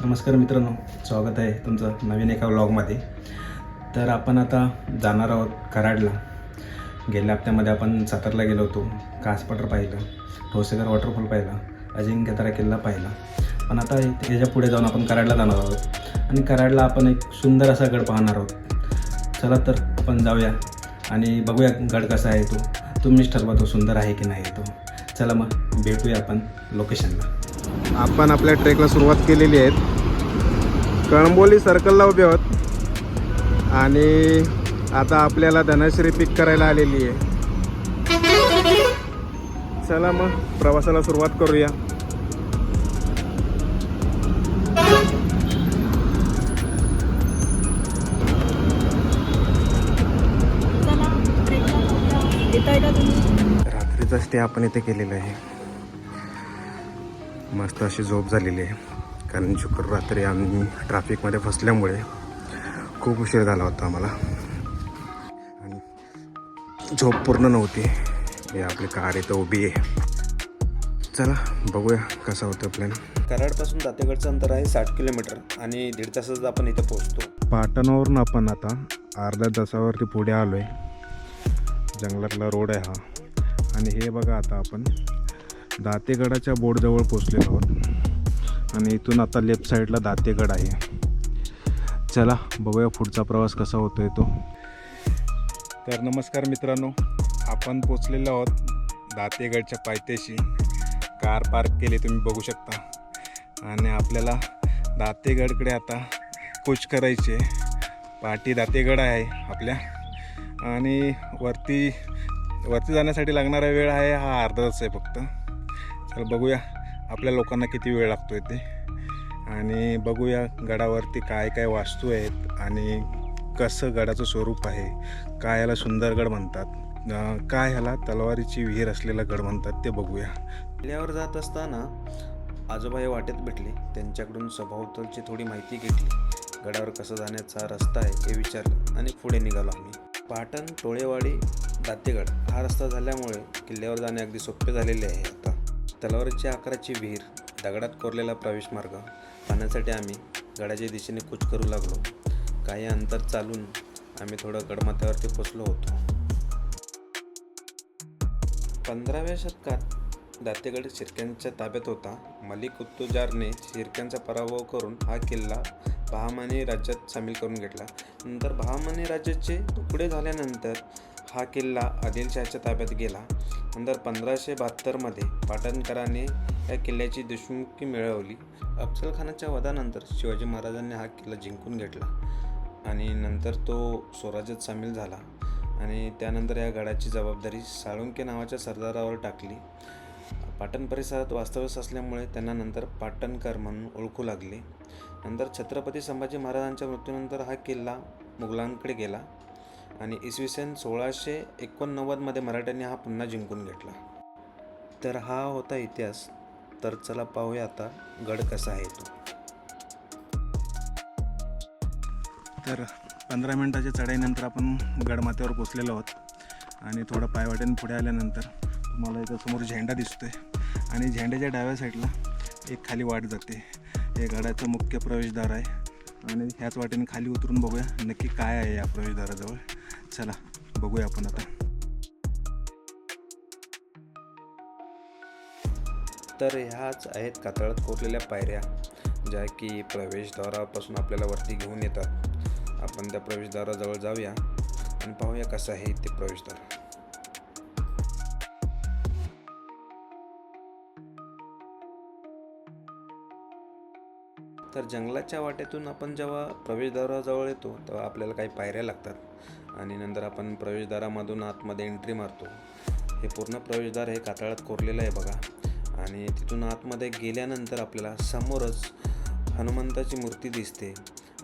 नमस्कार मित्रांनो स्वागत आहे तुमचं नवीन एका व्लॉगमध्ये तर आपण आता जाणार आहोत कराडला. गेल्या हप्त्यामध्ये आपण सातारला गेलो होतो कासपटर पाहिलं ठोसेकर वॉटरफॉल पाहिला अजिंक्यतारा किल्ला पाहिला. पण आता इथे- याच्यापुढे जाऊन आपण कराडला जाणार आहोत. आणि कराडला आपण एक सुंदर असा गड पाहणार आहोत. चला तर आपण जाऊया आणि बघूया गड कसा आहे तो. तुम्हीच ठरवा तो सुंदर आहे की नाही तो. चला मग भेटूया आपण लोकेशनला आपण आपल्या ट्रेकला सुरुवात केलेली आहे कळंबोली सर्कलला उभे आहोत. आणि आता आपल्याला धनश्री पिक करायला आलेली आहे. चला मग प्रवासाला सुरुवात करूया. स्टे आपण इथे केलेला आहे. मस्त अशी झोप झालेली आहे. कारण शुक्र रात्री आम्ही ट्रॅफिकमध्ये फसल्यामुळे खूप उशीर झाला होता आम्हाला. आणि झोप पूर्ण नव्हती. हे आपली कार इथं उभी आहे. चला बघूया कसा होतं प्लॅन कराडपासून दातेगडचं अंतर आहे साठ किलोमीटर आणि दीड तासात आपण इथे पोहोचतो. पाटणावरून आपण आता अर्ध्या तासावरती पुढे आलो आहे जंगलातला रोड आहे हा. आणि हे बघा आता आपण दातेगडाच्या बोर्डजवळ पोचलेलो आहोत. आणि इथून आता लेफ्ट साईडला दातेगड आहे. चला बघूया पुढचा प्रवास कसा होतो आहे तो. तर नमस्कार मित्रांनो आपण पोचलेलो आहोत दातेगडच्या पायथ्याशी. कार पार्क केली तुम्ही बघू शकता. आणि आपल्याला दातेगडकडे आता कूच करायचे. पाठी दातेगड आहे आपल्या. आणि वरती वरती जाण्यासाठी लागणारा वेळ आहे हा अर्धाच आहे फक्त. चल बघूया आपल्या लोकांना किती वेळ लागतो आहे ते आणि बघूया गडावरती काय काय वास्तू आहेत आणि कसं गडाचं स्वरूप आहे. काय याला सुंदरगड म्हणतात. काय ह्याला तलवारीची विहीर असलेला गड म्हणतात ते बघूया. किल्ल्यावर जात असताना आजोबा हे वाटेत भेटले. त्यांच्याकडून सभोवतालची थोडी माहिती घेतली. गडावर कसं जाण्याचा रस्ता आहे हे विचारलं आणि पुढे निघालो आम्ही. पाटण टोळेवाडी दातेगड हा रस्ता झाल्यामुळे किल्ल्यावर जाणे अगदी सोपे झालेले आहे आता. तलवारीच्या आकाराची विहीर दगडात कोरलेला प्रवेश मार्ग पाहण्यासाठी आम्ही गडाच्या दिशेने कूच करू लागलो. काही अंतर चालून आम्ही थोडं गडमाथ्यावरती पोचलो होतो. पंधराव्या शतकात दातेगड शिर्क्यांच्या ताब्यात होता. मलिक उत्तुजारने शिर्क्यांचा पराभव करून हा किल्ला बहामाने राज्यात सामील करून घेतला. नंतर बहामनी राज्याचे तुकडे झाल्यानंतर हा किल्ला आदिलशहाच्या ताब्यात गेला. नंतर पंधराशे बहात्तरमध्ये पाटणकराने या किल्ल्याची दुष्मुखी मिळवली. अफजलखानाच्या वधानंतर शिवाजी महाराजांनी हा किल्ला जिंकून घेतला आणि नंतर तो स्वराज्यात सामील झाला आणि त्यानंतर या गडाची जबाबदारी साळुंके नावाच्या सरदारावर टाकली. पाटण परिसरात वास्तव्यास असल्यामुळे त्यांना नंतर पाटणकर म्हणून ओळखू लागले. नंतर छत्रपती संभाजी महाराजांच्या मृत्यूनंतर हा किल्ला मुघलांकडे गेला आणि इसवी सन सोळाशे एकोणनव्वदमध्ये मराठ्यांनी हा पुन्हा जिंकून घेतला. तर हा होता इतिहास. तर चला पाहूया आता गड कसा आहे तो. तर पंधरा मिनटाच्या चढाईनंतर आपण गडमाथ्यावर पोचलेलो आहोत. आणि थोडं पायवाट्याने पुढे आल्यानंतर तुम्हाला इथं समोर झेंडा दिसतोय. आणि झेंड्याच्या डाव्या साईडला एक खाली वाट जाते. हे गडाचं मुख्य प्रवेशद्वार आहे. आणि ह्याच वाटेने खाली उतरून बघूया नक्की काय आहे या प्रवेशद्वाराजवळ. चला बघूया आपण आता. तर ह्याच आहेत कातळात कोरलेल्या पायऱ्या ज्या की प्रवेशद्वारापासून आपल्याला वरती घेऊन येतात. आपण त्या प्रवेशद्वाराजवळ जाऊया आणि पाहूया कसं आहे ते प्रवेशद्वार. तर जंगलाच्या वाटेतून आपण जेव्हा प्रवेशद्वाराजवळ येतो तेव्हा आपल्याला काही पायऱ्या लागतात. आणि नंतर आपण प्रवेशद्वारामधून आतमध्ये एंट्री मारतो. हे पूर्ण प्रवेशद्वार हे कातळात कोरलेलं आहे बघा. आणि तिथून आतमध्ये गेल्यानंतर आपल्याला समोरच हनुमंताची मूर्ती दिसते.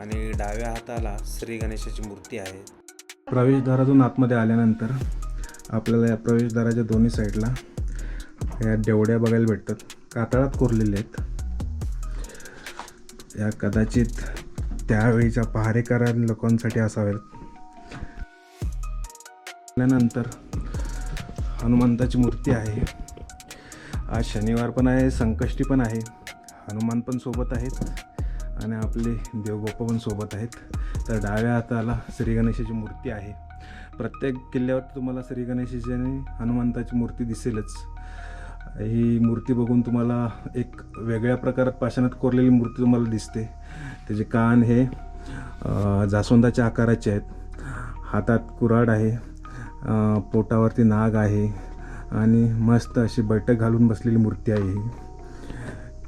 आणि डाव्या हाताला श्री गणेशाची मूर्ती आहे. प्रवेशद्वारातून आतमध्ये आल्यानंतर आपल्याला या प्रवेशद्वाराच्या दोन्ही साईडला या देवड्या बघायला भेटतात. कातळात कोरलेल्या आहेत. या कदाचित त्यावेळीच्या पहारेकरा लोकांसाठी असावेत. त्यानंतर हनुमंताची मूर्ती आहे. आज शनिवार पण आहे संकष्टी पण आहे. हनुमान पण सोबत आहेत आणि आपले देवबाप्पा पण सोबत आहेत. तर डाव्या हाताला श्री गणेशाची मूर्ती आहे. प्रत्येक किल्ल्यावर तुम्हाला श्री गणेशाची आणि हनुमंताची मूर्ती दिसेलच. ही मूर्ती बघून तुम्हाला एक वेगळ्या प्रकारात पाषाणात कोरलेली मूर्ती तुम्हाला दिसते. त्याचे कान हे जास्वंदाच्या आकाराचे आहेत. हातात कुऱ्हाड आहे पोटावरती नाग आहे आणि मस्त अशी बैठक घालून बसलेली मूर्ती आहे ही.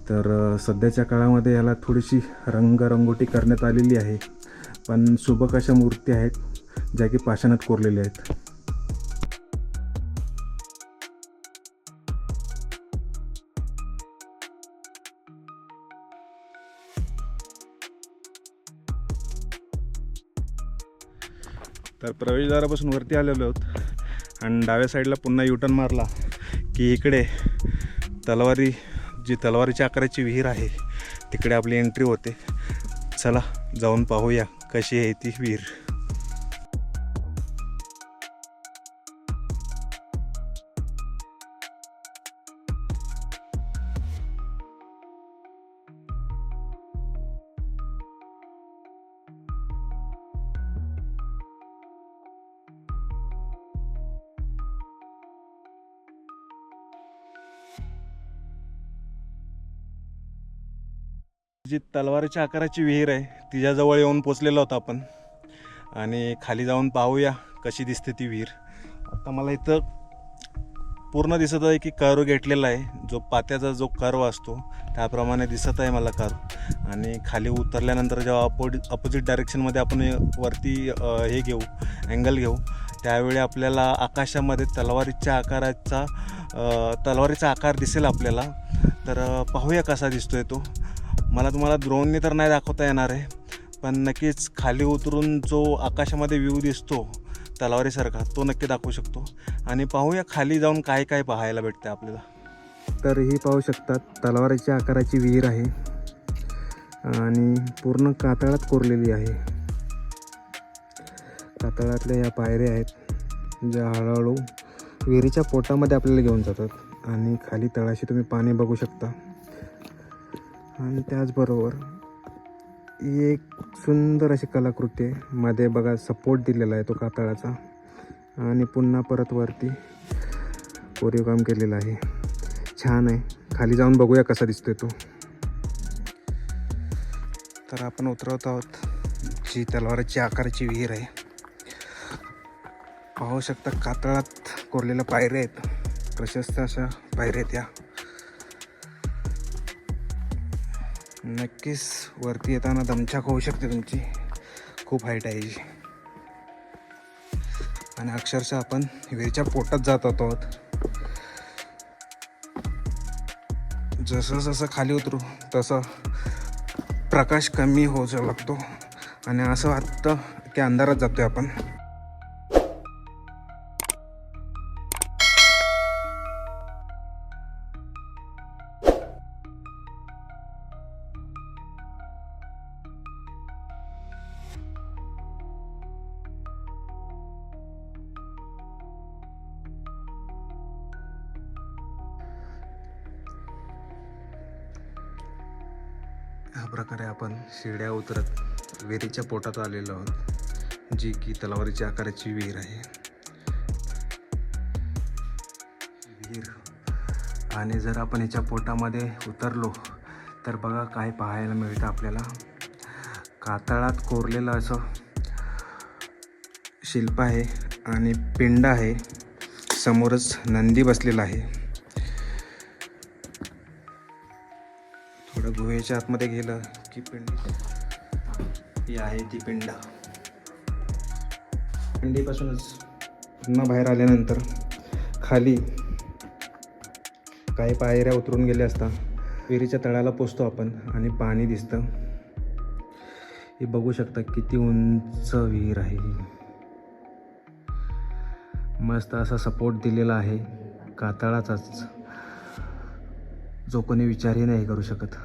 तर सध्याच्या काळामध्ये याला थोडीशी रंगरंगोटी करण्यात आलेली आहे. पण सुबक अशा मूर्ती आहेत ज्या की पाषाणात कोरलेल्या आहेत. तर प्रवेशद्वारापासून वरती आलेलो आहोत. आणि डाव्या साईडला पुन्हा युटर्न मारला की इकडे तलवारी जी तलवारीच्या आकाराची विहीर आहे तिकडे आपली एंट्री होते. चला जाऊन पाहूया कशी आहे ती विहीर. जी तलवारीच्या आकाराची विहीर आहे तिच्याजवळ येऊन पोचलेलो होतो आपण. आणि खाली जाऊन पाहूया कशी दिसते ती विहीर. आता मला इथं पूर्ण दिसत आहे की कर्व घेतलेला आहे. जो पात्याचा जो कर्व असतो त्याप्रमाणे दिसत आहे मला कर्व. आणि खाली उतरल्यानंतर जेव्हा अपोडि अपोजिट डायरेक्शनमध्ये आपण वरती हे घेऊ अँगल घेऊ त्यावेळी आपल्याला आकाशामध्ये तलवारीच्या आकाराचा तलवारीचा आकार दिसेल आपल्याला. तर पाहूया कसा दिसतोय तो. मला तुम्हाला ड्रोनने तर नाही दाखवता येणार आहे. पण नक्कीच खाली उतरून जो आकाशामध्ये व्ह्यू दिसतो तलवारीसारखा तो नक्की दाखवू शकतो. आणि पाहूया खाली जाऊन काय काय पाहायला भेटतं आपल्याला. तर ही पाहू शकतात तलवारीच्या आकाराची विहीर आहे. आणि पूर्ण कातळात कोरलेली आहे. कातळातल्या या पायऱ्या आहेत ज्या हळूहळू विहिरीच्या पोटामध्ये आपल्याला घेऊन जातात. आणि खाली तळाशी तुम्ही पाणी बघू शकता. आणि त्याचबरोबर ही एक सुंदर अशी कलाकृती आहे. मध्ये बघा सपोर्ट दिलेला आहे तो कातळाचा. आणि पुन्हा परत वरती कोरीव काम केलेलं आहे. छान आहे. खाली जाऊन बघूया कसा दिसतोय तो. तर आपण उतरवत आहोत जी तलवाराची आकाराची विहीर आहे. पाहू शकता कातळात कोरलेल्या पायऱ्या आहेत. प्रशस्त अशा पायऱ्या आहेत या. नक्कीच वरती येताना दमछाक होऊ शकते तुमची. खूप हाईट आहे जी आणि अक्षरशः आपण विहिरीच्या पोटात जात होतो आहोत. जसं जसं खाली उतरू तसं प्रकाश कमी होऊ लागतो. आणि असं वाटतं की अंधारात जातोय आपण. अशा प्रकारे आपण शिड्या उतरत विहिरीच्या पोटात आलेलो आहोत जी की तलावारीच्या आकाराची विहीर आहे. विहीर. आणि जर आपण याच्या पोटामध्ये उतरलो तर बघा काय पाहायला मिळतं आपल्याला. कातळात कोरलेलं असं शिल्प आहे आणि पिंड आहे. समोरच नंदी बसलेला आहे. थोडं आतमध्ये गेलं की पिंडी. ही आहे ती पिंड. पिंडीपासूनच पुन्हा बाहेर आल्यानंतर खाली काही पायऱ्या उतरून गेल्या असता विहिरीच्या तळाला पोचतो आपण आणि पाणी दिसतं. हे बघू शकता किती उंच विहीर आहे ही. मस्त असा सपोर्ट दिलेला आहे. कातळाचाच. जो कोणी विचारही नाही करू शकत.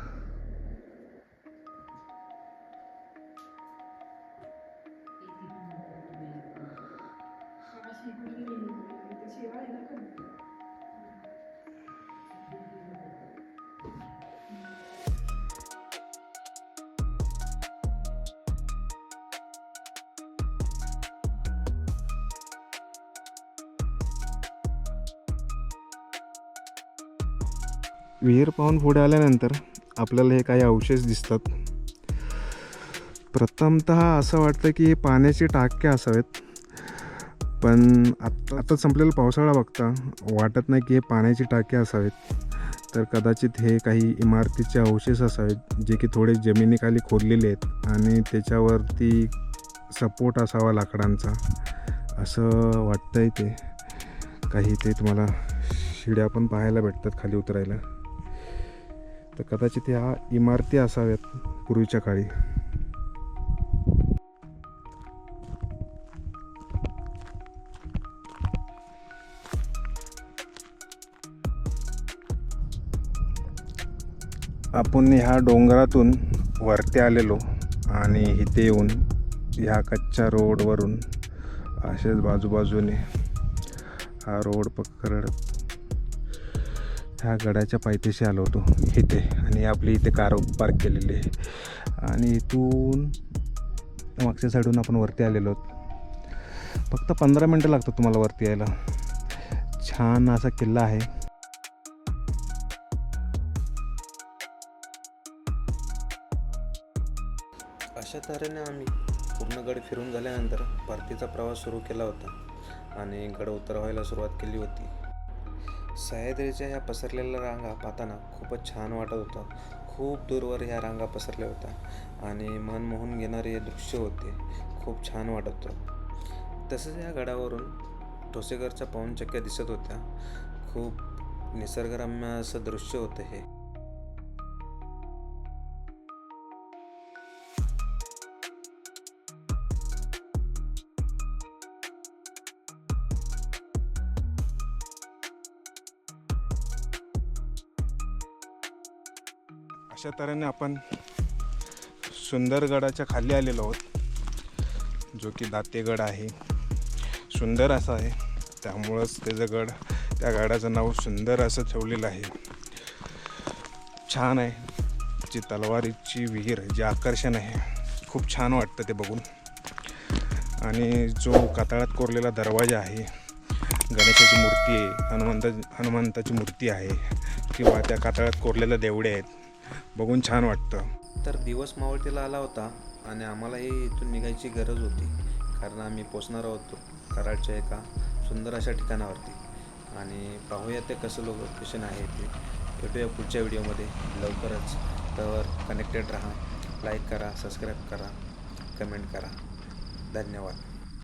विहीर पाहून पुढे आल्यानंतर आपल्याला हे काही अवशेष दिसतात. प्रथमत असं वाटतं की हे पाण्याचे टाक्या असावेत. पण आत्ता आता संपलेला पावसाळा बघता वाटत नाही की हे पाण्याचे टाके असावेत. तर कदाचित हे काही इमारतीचे अवशेष असावेत जे की थोडे जमिनीखाली खोदलेले आहेत आणि त्याच्यावरती सपोर्ट असावा लाकडांचा. असं वाटतंय ते. काही ते तुम्हाला शिड्या पण पाहायला भेटतात खाली उतरायला. तर कदाचित ह्या इमारती असाव्यात पूर्वीच्या काळी. आपण ह्या डोंगरातून वरती आलेलो आणि इथे येऊन ह्या कच्च्या रोडवरून असेच बाजूबाजूने हा रोड पकडत ह्या गडाच्या पायथ्याशी आलो होतो. इथे. आणि आपली इथे कार पार्क केलेली आहे. आणि इथून मागच्या साईडून आपण वरती आलेलो आहोत. फक्त पंधरा मिनटं लागतात तुम्हाला वरती यायला. छान असा किल्ला आहे. अशा तऱ्हेने आम्ही पूर्ण गड फिरून झाल्यानंतर परतीचा प्रवास सुरू केला होता. आणि गड उतरवायला सुरुवात केली होती. सह्याद्रीच्या ह्या पसरलेल्या रांगा पाहताना खूपच छान वाटत होतं. खूप दूरवर ह्या रांगा पसरल्या होत्या आणि मन मोहून घेणारे हे दृश्य होते. खूप छान वाटत होतं. तसंच या गडावरून ठोसेघरच्या पाऊनचक्क्या दिसत होत्या. खूप निसर्गरम्य असं दृश्य होतं हे. अशा तऱ्हेने आपण सुंदरगडाच्या खाली आलेलो आहोत जो की दातेगड आहे. सुंदर असा आहे. त्यामुळंच त्याचं गड त्या गडाचं नाव सुंदर असं ठेवलेलं आहे. छान आहे. जी तलवारीची विहीर जे आकर्षण आहे. खूप छान वाटतं ते बघून. आणि जो कातळात कोरलेला दरवाजा आहे गणेशाची मूर्ती आहे हनुमंता हनुमंताची मूर्ती आहे किंवा त्या कातळात कोरलेल्या देवड्या आहेत बघून छान वाटतं. तर दिवस मावळतीला आला होता आणि आम्हालाही इथून निघायची गरज होती. कारण आम्ही पोचणार होतो कराडच्या एका सुंदर अशा ठिकाणावरती. आणि पाहूया ते कसं लोकेशन आहे ते. भेटूया पुढच्या व्हिडिओमध्ये. लवकरच. तर कनेक्टेड राहा. लाईक करा सबस्क्राईब करा कमेंट करा. धन्यवाद.